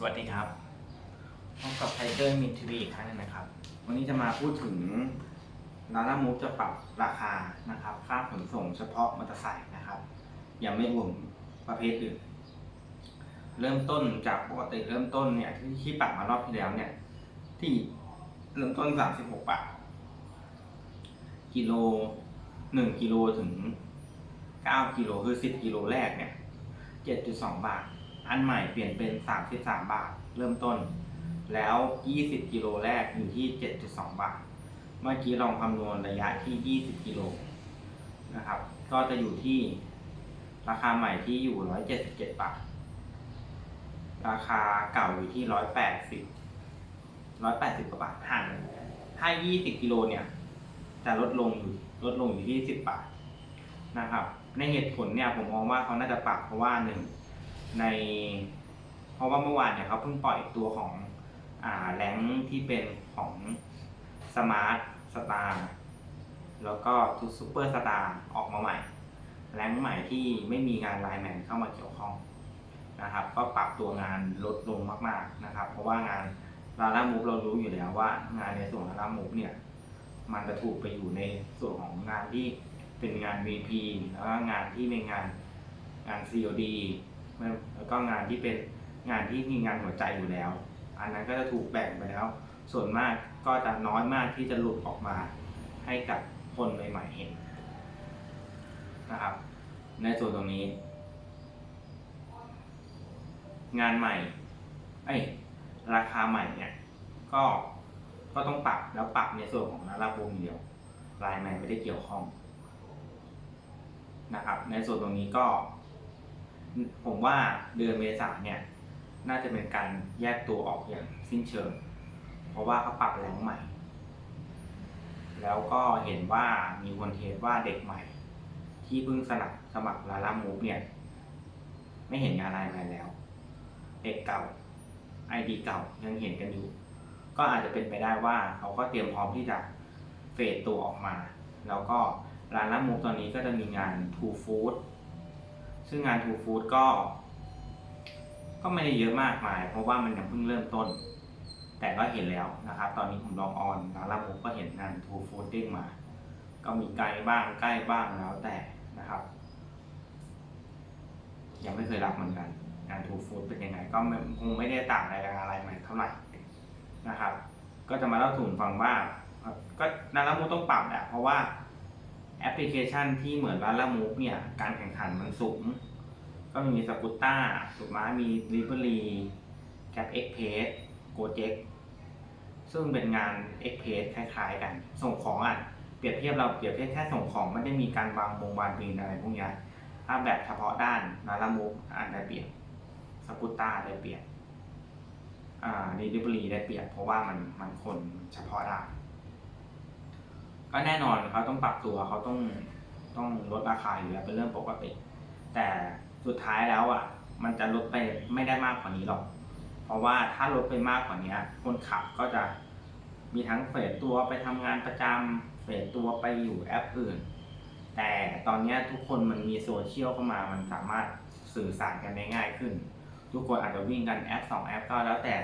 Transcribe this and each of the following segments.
สวัสดีครับพบกับไทเกอร์มินทีวีอีกครั้งหนึงนะครับ วันนี้จะมาพูดถึงลาล่ามูฟจะปรับราคานะครับ ค่าขนส่งเฉพาะมอเตอร์ไซค์นะครับยังไม่รวมประเภทอื่น เริ่มต้นจากปกติเริ่มต้นเนี่ยที่ที่ปรับมารอบที่แล้วเนี่ย ที่เริ่มต้น 36 บาท กิโล 1 กิโลถึง 9 กิโลคือ 10 กิโลแรกเนี่ย 7.2 บาท อันใหม่เปลี่ยนเป็น 33 บาท เริ่มต้น แล้ว 20 กิโลแรกอยู่ที่ 7.2 บาท เมื่อกี้ลองคำนวณระยะที่ 20 กิโลนะครับ ก็จะอยู่ที่ราคาใหม่ที่อยู่ 177 บาท ราคาเก่าอยู่ที่ 180 180กว่าบาทห่างถ้า 20 กิโลเนี่ย จะลดลงอยู่ลดลงอยู่ที่ 10 บาทนะครับ ในเหตุผลเนี่ยผมมองว่าเขาน่าจะปรับเพราะว่าหนึ่ง ใน เพราะว่าเมื่อวานเนี่ยเขาเพิ่งปล่อยตัวของอ่าแรงที่เป็นของสมาร์ทสตาร์แล้วก็ทูซูเปอร์สตาร์ออกมาใหม่แรงใหม่ที่ไม่มีงานไลน์แมนเข้ามาเกี่ยวข้องนะครับ ก็ปรับตัวงานลดลงมากๆนะครับ เพราะว่างานลาล่ามูฟเรารู้อยู่แล้วว่า งานในส่วนลาล่ามูฟเนี่ย มันจะถูกไปอยู่ในส่วนของงานที่เป็นงาน VP แล้วก็งานที่เป็นงานงาน COD แล้วก็งานที่เป็นงานที่มีงานหัวใจอยู่แล้ว อันนั้นก็จะถูกแบ่งไปแล้ว ส่วนมากก็จะน้อยมากที่จะหลุดออกมาให้กับคนใหม่ๆเห็นนะครับ ในส่วนตรงนี้ งานใหม่เอ้ราคาใหม่เนี่ยก็ก็ต้องปรับแล้วปรับในส่วนของนาราบูมเดียวไลน์แมนไม่ได้เกี่ยวข้องนะครับ ในส่วนตรงนี้ก็ ผมว่าเดือนเมษาเนี่ย น่าจะเป็นการแยกตัวออกอย่างสิ้นเชิง เพราะว่าเขาปรับแรงใหม่ แล้วก็เห็นว่ามีคนเทสว่าเด็กใหม่ ที่เพิ่งสมัครสมัครลาล่ามูฟเนี่ย ไม่เห็นงานอะไรมาแล้ว เด็กเก่าไอดีเก่ายังเห็นกันอยู่ ก็อาจจะเป็นไปได้ว่าเขาก็เตรียมพร้อมที่จะเฟดตัวออกมา แล้วก็ร้านละมูฟตอนนี้ก็จะมีงาน Two Food ซึ่งงาน Two Food ก็ ก็ไม่ได้เยอะมากมาย เพราะว่ามันยังเพิ่งเริ่มต้น แต่ก็เห็นแล้วนะครับ ตอนนี้ผมลองออนร้านละมูฟก็เห็นงาน Two Food เด้งมา ก็มีไกลบ้างใกล้บ้างแล้วแต่นะครับ ยังไม่เคยรับเหมือนกัน งานทูฟู้ดเป็นยังไง ก็คงไม่ได้ต่างอะไรกับอะไรใหม่เท่าไหร่นะครับ ก็จะมาเล่าถึงฟังว่า ก็นารามูต้องปรับแหละเพราะว่า แอปพลิเคชันที่เหมือนร้านละมูฟเนี่ย การแข่งขันมันสูง ก็มีสกูตต้าถูกไหมมีริเบอรีแคปเอ็กเพสโกเจ็กซึ่งเป็นงานเอ็กเพสคล้ายๆกัน ส่งของอะ เปรียบเทียบเราเปรียบเทียบแค่ส่งของไม่ได้มีการวางวงวางบินอะไรพวกนี้ถ้าแบบเฉพาะด้านนารามูฟอ่านได้เปรียบสกูตต้าได้เปรียบอ่าดีลิเวอรี่ได้เปรียบเพราะว่ามันมันคนเฉพาะด้าน ก็แน่นอนเขาต้องปรับตัวเขาต้องต้องลดราคาอยู่แล้วเป็นเรื่องปกติ แต่สุดท้ายแล้วอะ มันจะลดไปไม่ได้มากกว่านี้หรอก เพราะว่าถ้าลดไปมากกว่านี้คนขับก็จะมีทั้งเฟดตัวไปทำงานประจำเฟดตัวไปอยู่แอปอื่น แต่ตอนนี้ทุกคนมันมีโซเชียลเข้ามามันสามารถสื่อสารกันได้ง่ายขึ้น ทุกคนอาจจะวิ่งกันแอปสองแอปก็แล้วแต่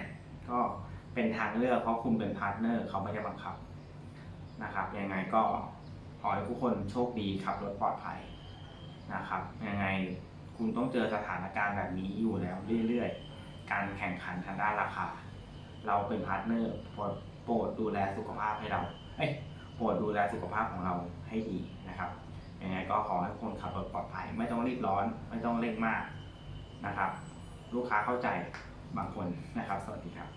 ก็เป็นทางเลือกเพราะคุณเป็นพาร์ทเนอร์เขาไม่ได้บังคับ นะครับยังไงก็ขอให้ทุกคนโชคดีขับรถปลอดภัยนะครับยังไงคุณต้องเจอสถานการณ์แบบนี้อยู่แล้วเรื่อยๆ การแข่งขันทางด้านราคา เราเป็นพาร์ทเนอร์โปรดโปรดดูแลสุขภาพให้เราเอ้ยโปรดดูแลสุขภาพของเราให้ดีนะครับยังไงก็ขอให้คนขับรถปลอดภัย ไม่ต้องรีบร้อน ไม่ต้องเร่งมากนะครับ ลูกค้าเข้าใจบางคนนะครับ สวัสดีครับ